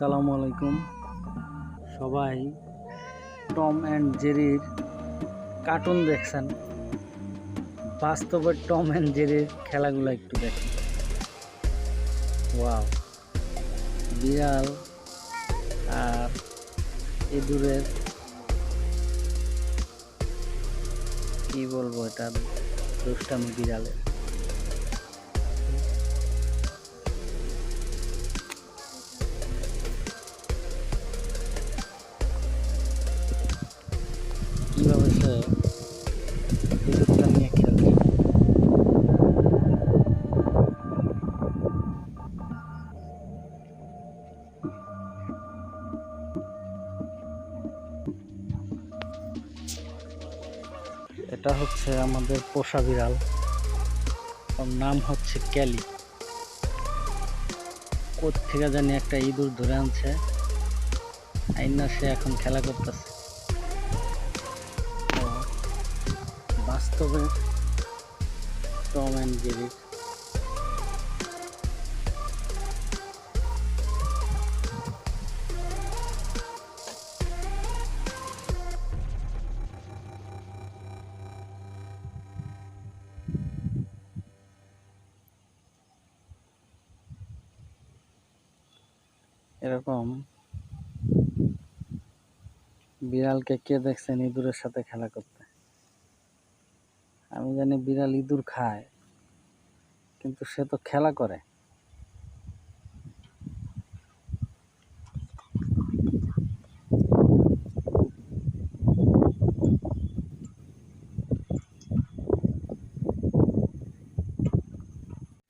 আসসালামু আলাইকুম। সবাই। টম অ্যান্ড জেরির কার্টুন দেখছেন। বাস্তবে টম অ্যান্ড জেরির খেলাগুলো একটু দেখেন। ওয়াও। বিড়াল আর ইঁদুরের কি বলব এটা দুষ্টামি বিড়ালের। এটা হচ্ছে আমাদের পোষা বিড়াল। ওর নাম হচ্ছে ক্যালি। থেকে জানি একটা ইঁদুর ধরে আনছে। আইনা সে এখন খেলা করতেছে। বাস্তবে টম অ্যান্ড জেরি। এরকম বিড়ালকে কে দেখছেন ইঁদুরের সাথে খেলা করতে? আমি জানি বিড়াল ইঁদুর খায় কিন্তু সে তো খেলা করে।